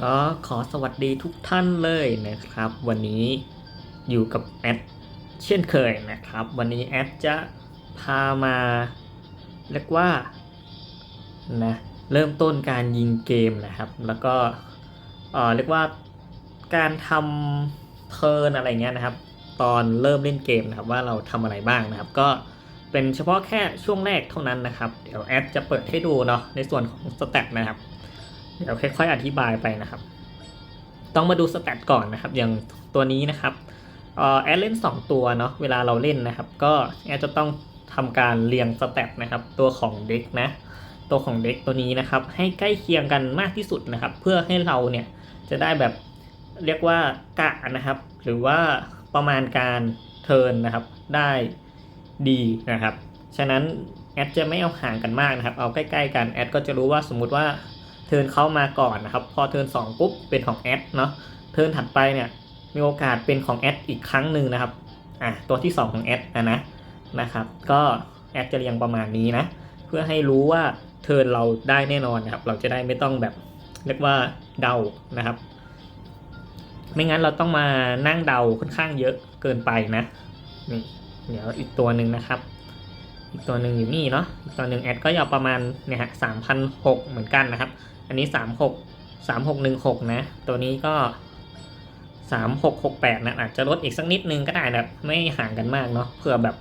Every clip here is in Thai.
ก็ขอสวัสดีทุกท่านเลยนะครับ วันนี้อยู่กับแอดเช่นเคยนะครับ วันนี้แอดจะพามาเรียกว่านะเริ่มต้นการยิงเกมนะครับ แล้วก็เออเรียกว่าการทำเทิร์นอะไรเงี้ยนะครับ ตอนเริ่มเล่นเกมนะครับว่าเราทำอะไรบ้างนะครับ ก็เป็นเฉพาะแค่ช่วงแรกเท่านั้นนะครับ เดี๋ยวแอดจะเปิดให้ดูเนาะในส่วนของสแตทนะครับ เดี๋ยวค่อยๆอธิบายไปนะครับ ต้องมาดูสแตทก่อนนะครับ อย่างตัวนี้นะครับแอดเล่น 2 ตัวเนาะเวลาเราเล่นนะครับ ก็แอดจะต้องทำการเรียงสแตทนะครับ ตัวของเด็กนะ ตัวของเด็กตัวนี้นะครับ ให้ใกล้เคียงกันมากที่สุดนะครับ เพื่อให้เราเนี่ยจะได้แบบเรียกว่ากะนะครับ หรือว่าประมาณการเทิร์นนะครับ ได้ดีนะครับ ฉะนั้นแอดจะไม่เอาห่างกันมากนะครับ เอาใกล้ ๆ กันแอดก็จะรู้ว่าสมมุติว่า เทิร์นเข้ามาก่อนนะครับ พอเทิร์นสองปุ๊บเป็นของแอดเนาะเทิร์นถัดไปเนี่ยมีโอกาสเป็นของแอดอีกครั้งหนึ่งนะครับอะตัวที่ 2 ของแอดนะนะนะครับก็แอดจะเรียงประมาณนี้นะ เพื่อให้รู้ว่าเทิร์นเราได้แน่นอนนะครับ เราจะได้ไม่ต้องแบบเรียกว่าเดานะครับ ไม่งั้นเราต้องมานั่งเดาค่อนข้างเยอะเกินไปนะนี่เดี๋ยวอีกตัวหนึ่งนะครับ อีกตัวหนึ่งอยู่นี่เนาะอีกตัวหนึ่งแอดก็ยาวประมาณเนี่ยฮะสามพันหกเหมือนกันนะครับ อันนี้สามหกสามหกหนึ่งหกนะ ตัวนี้ก็สามหกหกแปดนะอาจจะลดอีกสักนิดนึงก็ได้นะไม่ห่างกันมากเนาะเผื่อแบบ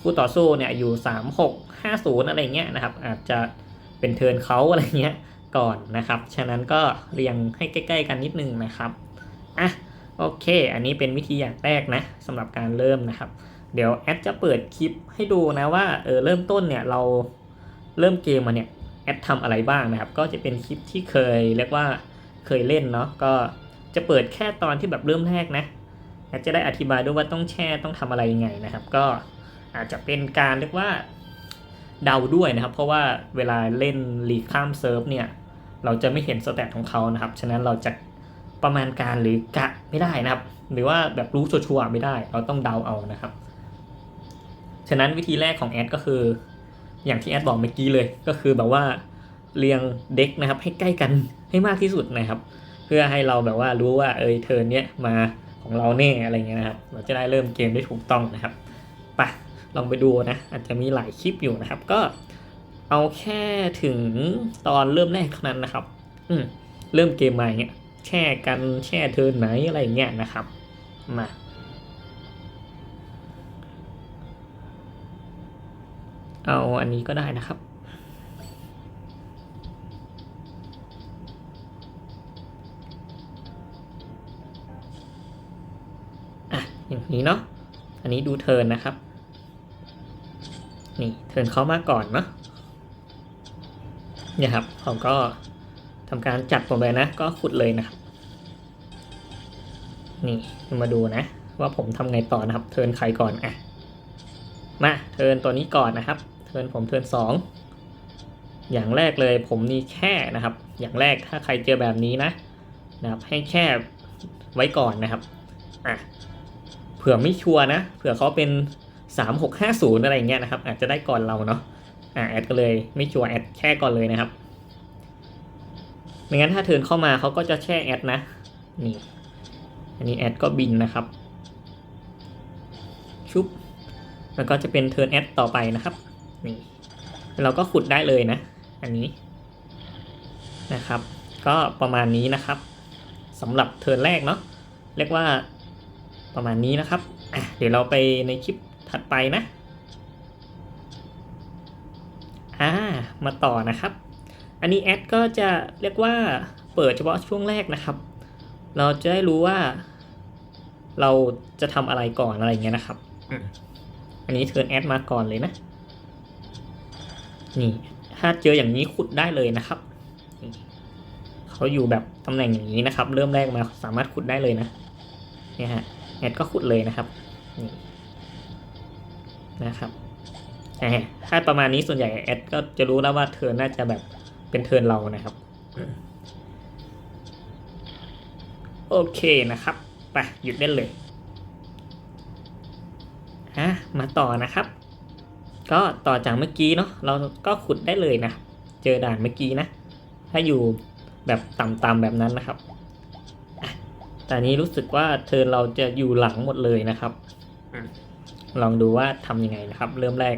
คู่ต่อสู้เนี่ยอยู่สามหกห้าศูนย์อะไรเงี้ยนะครับ อาจจะเป็นเทิร์นเขาอะไรเงี้ยก่อนนะครับ ฉะนั้นก็เรียงให้ใกล้ ๆ กันนิดนึงนะครับอะโอเค อันนี้เป็นวิธีอย่างแรกนะสำหรับการเริ่มนะครับ เดี๋ยวแอดจะเปิดคลิปให้ดูนะว่าเออเริ่มต้นเนี่ยเราเริ่มเกมมาเนี่ยแอดทำอะไรบ้างนะครับ ก็จะเป็นคลิปที่เคยเรียกว่าเคยเล่นเนาะก็จะเปิดแค่ตอนที่แบบเริ่มแรกนะแอดจะได้อธิบายด้วยว่าต้องแช่ต้องทำอะไรยังไงนะครับ ก็อาจจะเป็นการเรียกว่าเดาด้วยนะครับ เพราะว่าเวลาเล่นลีกข้ามเซิร์ฟเนี่ยเราจะไม่เห็นสแตทของเขานะครับ ฉะนั้นเราจะประมาณการหรือกะไม่ได้นะครับ หรือว่าแบบรู้ชัวร์ไม่ได้ เราต้องเดาเอานะครับ ฉะนั้นวิธีแรกของแอดก็คือ อย่างที่แอดบอกเมื่อกี้เลยก็คือแบบว่าเรียงเด็กนะครับให้ใกล้กันให้มากที่สุดนะครับ เพื่อให้เราแบบว่ารู้ว่าเอยเทิร์นเนี้ยมาของเราแน่อะไรเงี้ยนะครับ เราจะได้เริ่มเกมได้ถูกต้องนะครับไปลองไปดูนะ อาจจะมีหลายคลิปอยู่นะครับ ก็เอาแค่ถึงตอนเริ่มแรกเท่านั้นนะครับ อืมเริ่มเกมมาเงี้ยแช่กันแช่เทิร์นไหนอะไรเงี้ยนะครับ มา เอาอันนี้ก็ได้นะครับ อะ อย่างนี้เนาะ อันนี้ดูเทินนะครับ นี่เทินเขามาก่อนเนาะ เนี่ยครับผมก็ทำการจัดลงไปนะ ก็ขุดเลยนะครับ นี่มาดูนะ ว่าผมทำไงต่อนะครับ เทินใครก่อน อะ มา เทินตัวนี้ก่อนนะครับ เทิร์นผมเทิร์นสองอย่างแรกเลยผมนี่แค่นะครับ อย่างแรกถ้าใครเจอแบบนี้นะนะครับ ให้แค่ไว้ก่อนนะครับอะเผื่อไม่ชัวร์นะเผื่อเขาเป็นสามหกห้าศูนย์อะไรเงี้ยนะครับ อาจจะได้ก่อนเราเนาะอะแอดก็เลยไม่ชัวร์แอดแค่ก่อนเลยนะครับไม่งั้นถ้าเทิร์นเข้ามาเขาก็จะแช่แอดนะนี่อันนี้แอดก็บินนะครับ ชุบ แล้วก็จะเป็นเทิร์นแอดต่อไปนะครับ นี่เราก็ขุดได้เลยนะ อันนี้นะครับ ก็ประมาณนี้นะครับสำหรับเทิร์นแรกเนาะเรียกว่าประมาณนี้นะครับอะเดี๋ยวเราไปในคลิปถัดไปนะอ่ามาต่อนะครับ อันนี้แอดก็จะเรียกว่าเปิดเฉพาะช่วงแรกนะครับ เราจะได้รู้ว่า เราจะทำอะไรก่อนอะไรอย่างเงี้ยนะครับอืมอันนี้เทิร์นแอดมาก่อนเลยนะ นี่ ถ้าเจออย่างนี้ขุดได้เลยนะครับเขาอยู่แบบตำแหน่งอย่างนี้นะครับ เริ่มแรกมาสามารถขุดได้เลยนะเนี่ยฮะแอดก็ขุดเลยนะครับนี่นะครับถ้าประมาณนี้ส่วนใหญ่แอดก็จะรู้แล้วว่าเทิร์นน่าจะแบบเป็นเทิร์นเรานะครับ โอเคนะครับไปหยุดเล่นเลยอะมาต่อนะครับ ก็ต่อจากเมื่อกี้เนาะเราก็ขุดได้เลยนะ เจอด่านเมื่อกี้นะ ถ้าอยู่แบบต่ำๆแบบนั้นนะครับอะแต่อันนี้รู้สึกว่าเทิร์นเราจะอยู่หลังหมดเลยนะครับอืมลองดูว่าทำยังไงนะครับ เริ่มแรก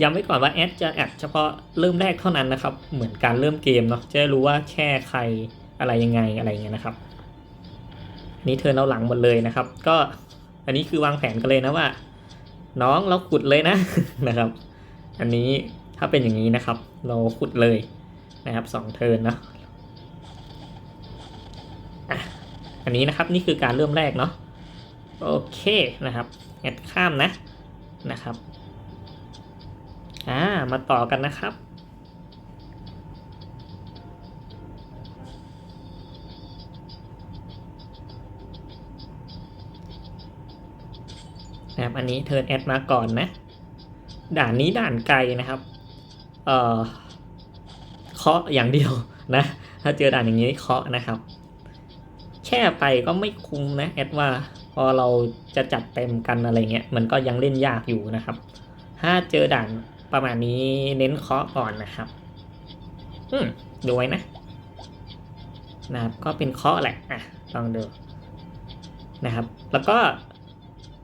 ย้ำไว้ก่อนว่าแอดจะแอดเฉพาะเริ่มแรกเท่านั้นนะครับ เหมือนการเริ่มเกมเนาะจะได้รู้ว่าแค่ใครอะไรยังไงอะไรอย่างเงี้ยนะครับอันนี้เทิร์นเราหลังหมดเลยนะครับ ก็อันนี้คือวางแผนกันเลยนะว่า น้องเราขุดเลยนะนะครับ อันนี้ถ้าเป็นอย่างนี้นะครับ เราขุดเลยนะครับสองเทิร์นเนาะอะอันนี้นะครับนี่คือการเริ่มแรกเนาะโอเคนะครับแอดข้ามนะนะครับ อ่ามาต่อกันนะครับ นะครับ อันนี้เทิร์นแอดมาก่อนนะ ด่านนี้ด่านไกลนะครับ เอ่อเคาะอย่างเดียวนะ ถ้าเจอด่านอย่างนี้เคาะนะครับแช่ไปก็ไม่คุ้มนะแอดว่าพอเราจะจัดเต็มกันอะไรเงี้ยมันก็ยังเล่นยากอยู่นะครับ ถ้าเจอด่านประมาณนี้เน้นเคาะก่อนนะครับ อืมดูไว้นะนะครับ ก็เป็นเคาะแหละอะลองดูนะครับ แล้วก็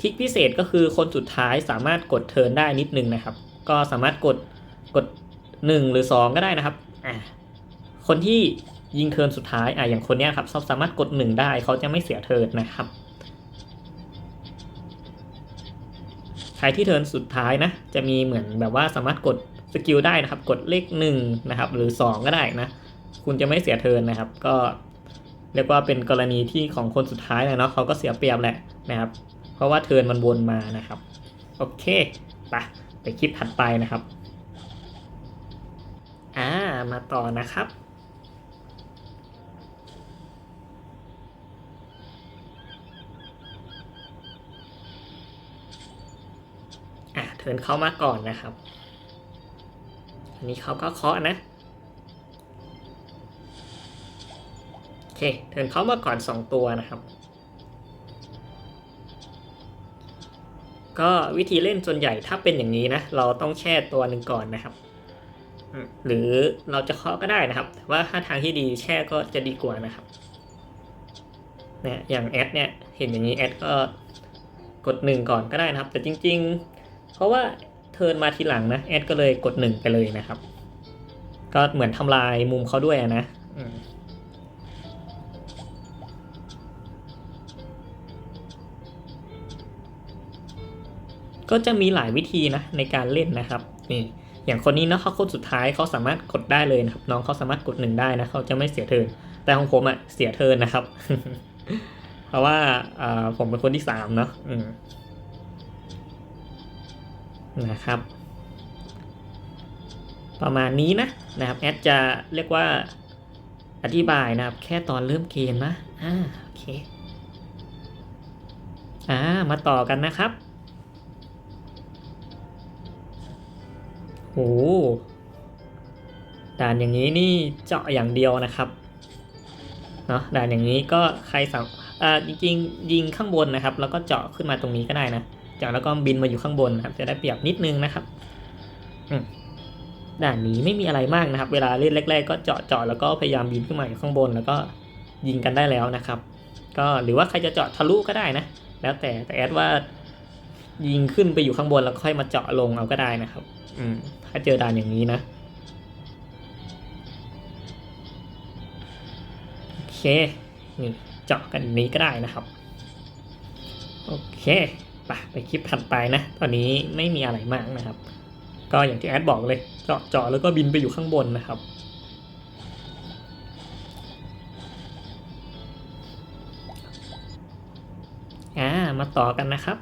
ทิกพิเศษก็คือคนสุดท้ายสามารถกดเทิร์นได้นิดนึงนะครับ ก็สามารถกดกดหนึ่งหรือสองก็ได้นะครับอะคนที่ยิงเทิร์นสุดท้ายอะอย่างคนเนี้ยครับเขาสามารถกดหนึ่งได้เขาจะไม่เสียเทิร์นนะครับใครที่เทิร์นสุดท้ายนะจะมีเหมือนแบบว่าสามารถกดสกิลได้นะครับ กดเลขหนึ่งนะครับหรือสองก็ได้นะ คุณจะไม่เสียเทิร์นนะครับ ก็เรียกว่าเป็นกรณีที่ของคนสุดท้ายนะเนาะเขาก็เสียเปรียบแหละนะครับ เพราะว่าเทิร์นมันวนมานะครับ โอเคไปไปคลิปถัดไปนะครับ อ่า มาต่อนะครับ อะเทิร์นเข้ามาก่อนนะครับ อันนี้เขาก็เคาะนะโอเค เทิร์นเข้ามาก่อน 2 ตัวนะครับ ก็วิธีเล่นส่วนใหญ่ถ้าเป็นอย่างนี้นะ เราต้องแช่ตัวหนึ่งก่อนนะครับ หรือเราจะเคาะก็ได้นะครับแต่ว่าถ้าทางที่ดีแช่ก็จะดีกว่านะครับเนี่ยอย่างแอดเนี่ยเห็นอย่างนี้แอดก็กดหนึ่งก่อนก็ได้นะครับ แต่จริง ๆ เพราะว่าเทิร์นมาทีหลังนะแอดก็เลยกดหนึ่งไปเลยนะครับ ก็เหมือนทำลายมุมเขาด้วยอะนะ ก็จะมีหลายวิธีนะในการเล่นนะครับนี่อย่างคนนี้เนาะเขาคนสุดท้ายเขาสามารถกดได้เลยนะครับน้องเขาสามารถกดหนึ่งได้นะเขาจะไม่เสียเทินแต่ของผมอะเสียเทินนะครับ เพราะว่าผมเป็นคนที่สามเนาะนะครับ ประมาณนี้นะนะครับแอดจะเรียกว่าอธิบายนะครับ แค่ตอนเริ่มเกมนะอ่าโอเคอ่ามาต่อกันนะครับ โอ้ด่านอย่างนี้นี่เจาะอย่างเดียวนะครับเนาะด่านอย่างนี้ก็ใครสามอ่าจริงๆยิงข้างบนนะครับ แล้วก็เจาะขึ้นมาตรงนี้ก็ได้นะเจาะแล้วก็บินมาอยู่ข้างบนนะครับ จะได้เปรียบนิดนึงนะครับด่านนี้ไม่มีอะไรมากนะครับ เวลาเล่นแรก ๆ ก็เจาะเจาะแล้วก็พยายามบินขึ้นมาอยู่ข้างบน แล้วก็ยิงกันได้แล้วนะครับ ก็หรือว่าใครจะเจาะทะลุก็ได้นะ แล้วแต่แต่แอดว่า ยิงขึ้นไปอยู่ข้างบนแล้วค่อยมาเจาะลงเอาก็ได้นะครับ อืม ถ้าเจอด่านอย่างนี้นะโอเคนี่เจาะกันอย่างนี้ก็ได้นะครับ โอเคไปไปคลิปถัดไปนะ ตอนนี้ไม่มีอะไรมากนะครับ ก็อย่างที่แอดบอกเลย เจาะเจาะแล้วก็บินไปอยู่ข้างบนนะครับอ่ามาต่อกันนะครับ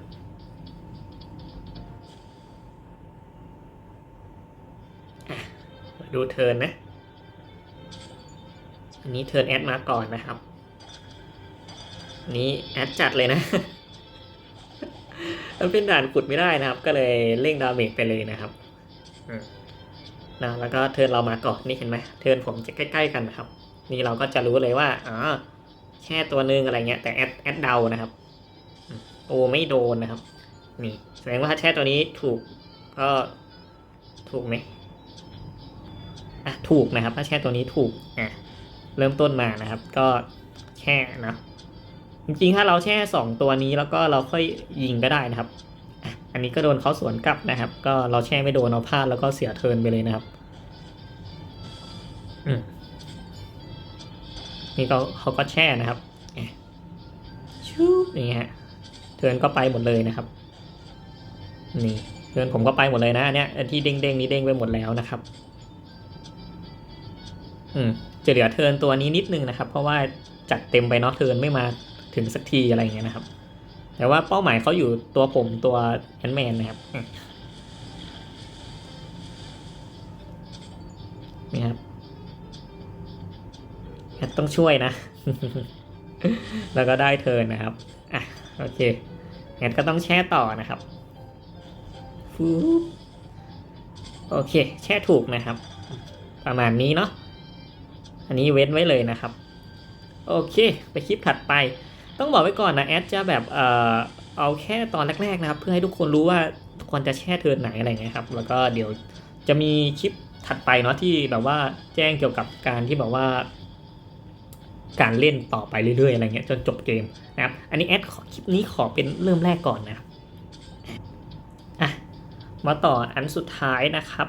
อะมา ดูเทิร์นนะ อันนี้เทิร์นแอดมาก่อนนะครับอันนี้แอดจัดเลยนะมันเป็นด่านขุดไม่ได้นะครับ ก็เลยเร่งดาเมจไปเลยนะครับอืมนะแล้วก็เทิร์นเรามาก่อนนี่เห็นไหมเทิร์นผมจะใกล้ ๆ กันนะครับ นี่เราก็จะรู้เลยว่าอ๋อแค่ตัวหนึงอะไรเงี้ยแต่แอดแอดเดานะครับอืมโอ้ไม่โดนนะครับ นี่แสดงว่าถ้าแช่ตัวนี้ถูกก็ถูกไหม อะถูกนะครับ ถ้าแช่ตัวนี้ถูกอะเริ่มต้นมานะครับ ก็แช่นะจริงๆถ้าเราแช่สองตัวนี้แล้วก็เราค่อยยิงก็ได้นะครับอะอันนี้ก็โดนเขาสวนกลับนะครับ ก็เราแช่ไม่โดนเราพลาดแล้วก็เสียเทินไปเลยนะครับอืมนี่เขาเขาก็แช่นะครับชูบอย่างเงี้ยฮะเทินก็ไปหมดเลยนะครับ นี่เทินผมก็ไปหมดเลยนะอันเนี้ยอันที่เด้งๆนี้เด้งไปหมดแล้วนะครับ จะเหลือเทิร์นตัวนี้นิดนึงนะครับ เพราะว่าจัดเต็มไปเนาะเทิร์นไม่มาถึงสักทีอะไรอย่างเงี้ยนะครับ แต่ว่าเป้าหมายเขาอยู่ตัวผมตัวแอนแมนนะครับนี่ครับแอดต้องช่วยนะ แล้วก็ได้เทิร์นนะครับอะโอเคแอดก็ต้องแช่ต่อนะครับฟูบโอเค แช่ถูกนะครับ ประมาณนี้เนาะ อันนี้เว้นไว้เลยนะครับ โอเค ไปคลิปถัดไป ต้องบอกไว้ก่อนนะแอดจะแบบเอ่อเอาแค่ตอนแรกๆนะครับ เพื่อให้ทุกคนรู้ว่าควรจะแช่เทินไหนอะไรเงี้ยครับ แล้วก็เดี๋ยวจะมีคลิปถัดไปเนาะที่แบบว่าแจ้งเกี่ยวกับการที่แบบว่า การเล่นต่อไปเรื่อยๆอะไรเงี้ยจนจบเกมนะครับ อันนี้แอดขอคลิปนี้ขอเป็นเริ่มแรกก่อนนะครับอะมาต่ออันสุดท้ายนะครับ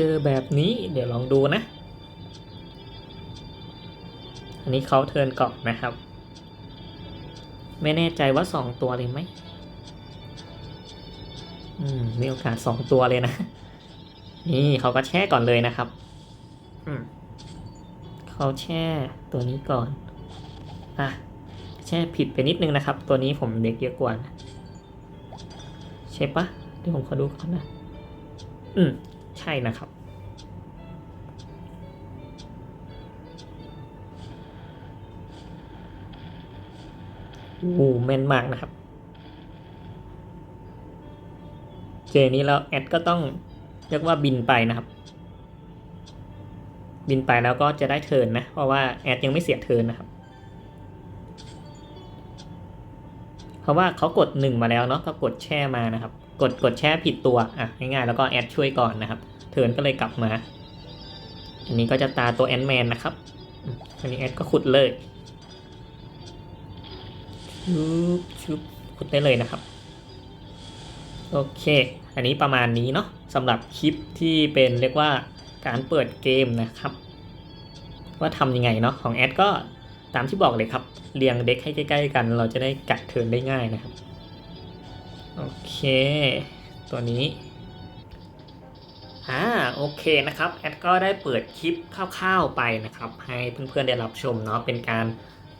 เจอแบบนี้ เดี๋ยวลองดูนะ อันนี้เขาเทิร์นกรอบนะครับ ไม่แน่ใจว่าสองตัวเลยไหมอืมมีโอกาสสองตัวเลยนะ นี่เขาก็แช่ก่อนเลยนะครับ อืมเขาแช่ตัวนี้ก่อน อะ แช่ผิดไปนิดนึงนะครับ ตัวนี้ผมเด็กเยอะกว่านะใช่ปะเดี๋ยวผมขอดูก่อนนะ อืม ใช่นะครับ โอ้แม่นมากนะครับเจนี้แล้วแอดก็ต้องเรียกว่าบินไปนะครับ บินไปแล้วก็จะได้เทินนะ เพราะว่าแอดยังไม่เสียเทินนะครับ เพราะว่าเขากดหนึ่งมาแล้วเนาะก็กดแช่มานะครับ กดกดแช่ผิดตัวอะง่ายๆแล้วก็แอดช่วยก่อนนะครับ เทิร์นก็เลยกลับมา อันนี้ก็จะตาตัวแอนแมนนะครับ อันนี้แอดก็ขุดเลยชุบชุบขุดได้เลยนะครับ โอเค อันนี้ประมาณนี้เนาะสำหรับคลิปที่เป็นเรียกว่าการเปิดเกมนะครับ ว่าทำยังไงเนาะของแอดก็ตามที่บอกเลยครับ เรียงเด็กให้ใกล้ ๆ กัน เราจะได้กัดเทิร์นได้ง่ายนะครับ โอเค ตัวนี้อ่าโอเคนะครับแอดก็ได้เปิดคลิปคร่าวๆไปนะครับ ให้เพื่อนๆได้รับชมเนาะเป็นการ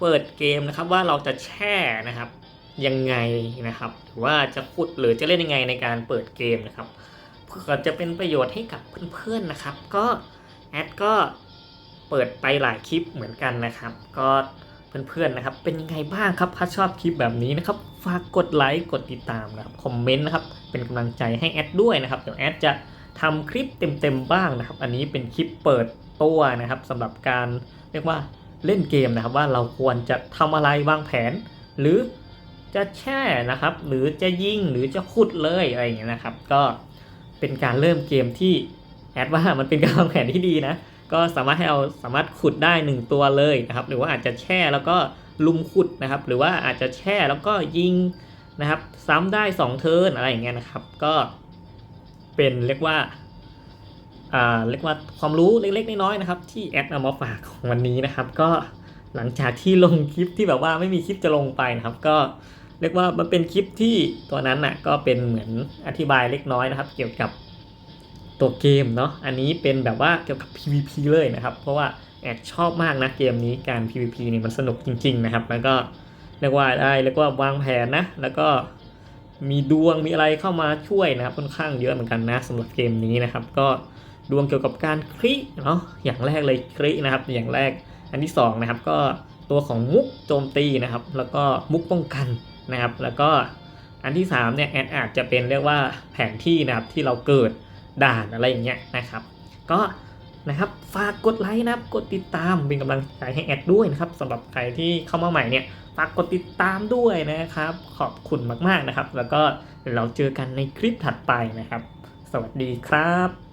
เปิดเกมนะครับว่าเราจะแช่นะครับยังไงนะครับหรือว่าจะขุดหรือจะเล่นยังไงในการเปิดเกมนะครับเพื่อจะเป็นประโยชน์ให้กับเพื่อนๆนะครับ ก็แอดก็เปิดไปหลายคลิปเหมือนกันนะครับ ก็ เพื่อนๆนะครับ เป็นยังไงบ้างครับถ้าชอบคลิปแบบนี้นะครับ ฝากกดไลค์กดติดตามนะครับคอมเมนต์นะครับเป็นกำลังใจให้แอดด้วยนะครับเดี๋ยวแอดจะทำคลิปเต็มๆบ้างนะครับ อันนี้เป็นคลิปเปิดตัวนะครับสำหรับการเรียกว่าเล่นเกมนะครับ ว่าเราควรจะทำอะไรวางแผน หรือจะแช่นะครับ หรือจะยิงหรือจะขุดเลยอะไรอย่างเงี้ยนะครับ ก็เป็นการเริ่มเกมที่แอดว่ามันเป็นการวางแผนที่ดีนะ ก็สามารถให้เราสามารถขุดได้ 1 ตัวเลยนะครับ หรือว่าอาจจะแช่แล้วก็ลุมขุดนะครับ หรือว่าอาจจะแช่แล้วก็ยิงนะครับ ซ้ำได้ 2 เทิร์นอะไรอย่างเงี้ยนะครับ ก็เป็นเรียกว่าอ่าเรียกว่าความรู้เล็กๆน้อยๆนะครับ ที่แอดเอามาฝากของวันนี้นะครับ ก็หลังจากที่ลงคลิปที่แบบว่าไม่มีคลิปจะลงไปนะครับ ก็เรียกว่ามันเป็นคลิปที่ตัวนั้นน่ะก็เป็นเหมือนอธิบายเล็กน้อยนะครับ เกี่ยวกับ ตัวเกมเนาะอันนี้เป็นแบบว่าเกี่ยวกับ PVP เลยนะครับ เพราะว่าแอดชอบมากนะเกมนี้การ PVP นี่มันสนุกจริง ๆ นะครับ แล้วก็เรียกว่าได้เรียกว่าวางแผนนะ แล้วก็มีดวงมีอะไรเข้ามาช่วยนะครับค่อนข้างเยอะเหมือนกันนะสำหรับเกมนี้นะครับ ก็ดวงเกี่ยวกับการคลิเนาะอย่างแรกเลยคลินะครับ อย่างแรกอันที่สองนะครับก็ตัวของมุกโจมตีนะครับ แล้วก็มุกป้องกันนะครับ แล้วก็อันที่สามเนี่ยแอดอาจจะเป็นเรียกว่าแผนที่นะครับที่เราเกิด ด่านอะไรอย่างเงี้ยนะครับ ก็นะครับฝากกดไลค์นะครับกดติดตามเป็นกำลังใจให้แอดด้วยนะครับสำหรับใครที่เข้ามาใหม่เนี่ยฝากกดติดตามด้วยนะครับ ขอบคุณมากๆนะครับ แล้วก็เราเจอกันในคลิปถัดไปนะครับ สวัสดีครับ